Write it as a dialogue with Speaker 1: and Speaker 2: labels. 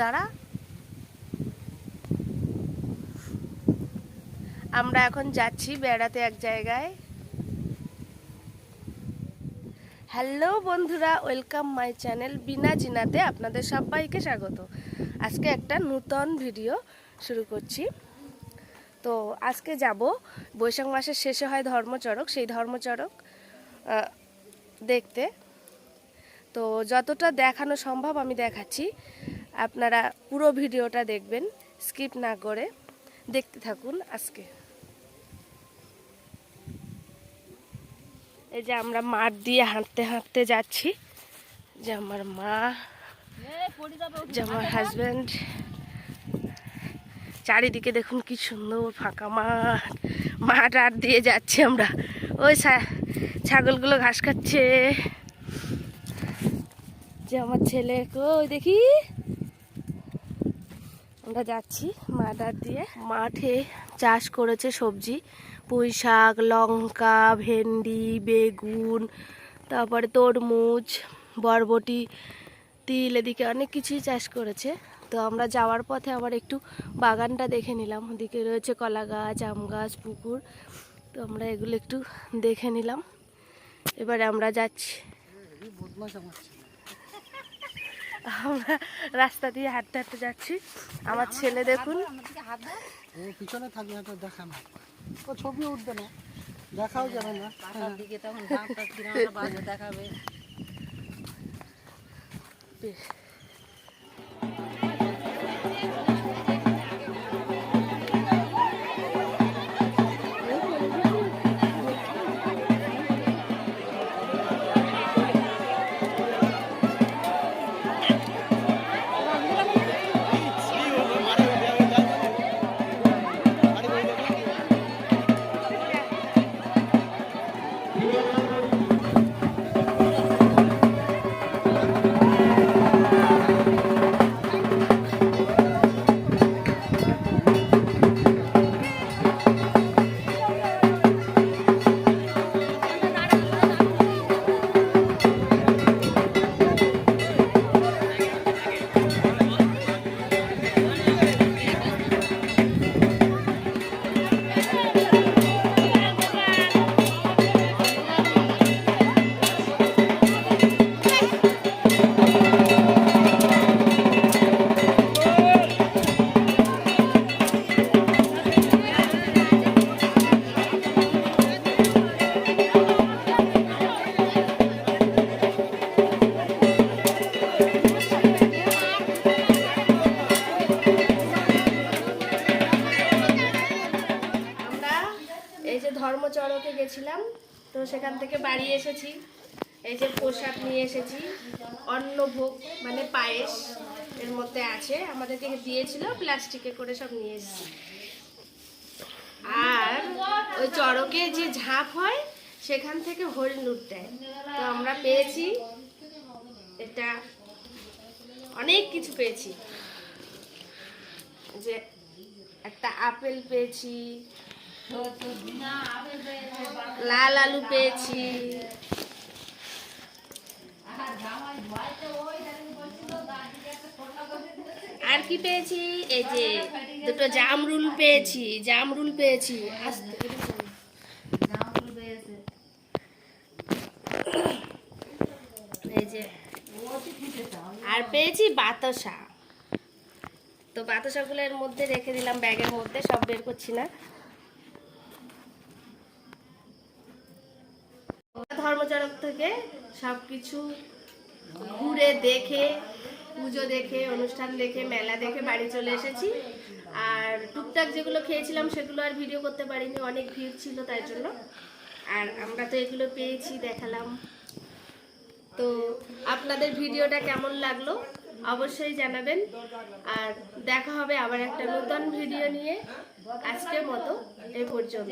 Speaker 1: দাঁড়া। আমরা এখন যাচ্ছি বেড়াতে এক জায়গায়। হ্যালো বন্ধুরা ওয়েলকাম মাই চ্যানেল বিনা জিনাতে আপনাদের সবাইকে স্বাগত। আজকে একটা নূতন ভিডিও শুরু করছি। তো আজকে যাব, বৈশাখ মাসের শেষে হয় ধর্মচরক সেই ধর্মচরক দেখতে। তো যতটা দেখানো সম্ভব আমি দেখাচ্ছি। আপনারা পুরো ভিডিওটা দেখবেন, স্কিপ না করে দেখতে থাকুন আজকে। এই যে আমরা মাঠ দিয়ে হাঁটতে হাঁটতে যাচ্ছি। যে আমার মা, যে আমার হাজব্যান্ড চারিদিকে দেখুন কি সুন্দর ফাঁকা মাঠ। মাঠ আট দিয়ে যাচ্ছি আমরা। ওই ছাগলগুলো ঘাস খাচ্ছে। যে আমার ছেলে কই দেখি। আমরা যাচ্ছি মাদার দিয়ে। মাঠে চাষ করেছে সবজি, পুঁই শাক, লঙ্কা, ভেন্ডি, বেগুন, তারপরে তরমুজ, বরবটি, তিল, এদিকে অনেক কিছুই চাষ করেছে। তো আমরা যাওয়ার পথে আবার একটু বাগানটা দেখে নিলাম। ওদিকে রয়েছে কলা গাছ, আম গাছ, পুকুর। তো আমরা এগুলো একটু দেখে নিলাম। এবারে আমরা যাচ্ছি। আমরা রাস্তা দিয়ে হাঁটতে হাঁটতে যাচ্ছি। আমার ছেলে দেখুন।
Speaker 2: ও পিছনে থাকলে তো দেখা না। ও ছবি উঠবে না। দেখাও যাবে না।
Speaker 3: বাসার দিকে তখন দেখাবে।
Speaker 1: বেশ। ধর্মচরকে গেছিলাম, তো সেখান থেকে বাড়ি এসেছি। এই যে পোশাক নিয়ে এসেছি, অন্নভোগ মানে পায়েস এর মধ্যে আছে, আমাদেরকে দিয়েছিল, প্লাস্টিকে করে সব নিয়ে এসেছি। আর ওই চড়কে যে ঝাঁপ হয়, সেখান থেকে হরিণ লুট দেয়। তো আমরা পেয়েছি, এটা অনেক কিছু পেয়েছি। যে একটা আপেল পেয়েছি লাল আলু পেয়েছি। আর কি পেয়েছি? এই যে দুটো জামরুল পেয়েছি জামরুল পেয়েছি। এই যে, আর পেয়েছি বাতাসা। তো বাতাসাগুলোর মধ্যে রেখে দিলাম, ব্যাগের মধ্যে, সব বের করছি না। ধর্মচরক থেকে সব কিছু ঘুরে দেখে, পুজো দেখে, অনুষ্ঠান দেখে, মেলা দেখে বাড়ি চলে এসেছি। আর টুকটাক যেগুলো খেয়েছিলাম সেগুলো আর ভিডিও করতে পারিনি, অনেক ভিড় ছিল তাই জন্য। আর আমরা তো এগুলো পেয়েছি, দেখালাম। তো আপনাদের ভিডিওটা কেমন লাগল অবশ্যই জানাবেন। আর দেখা হবে আবার একটা নতুন ভিডিও নিয়ে আজকের মতো এই পর্যন্ত।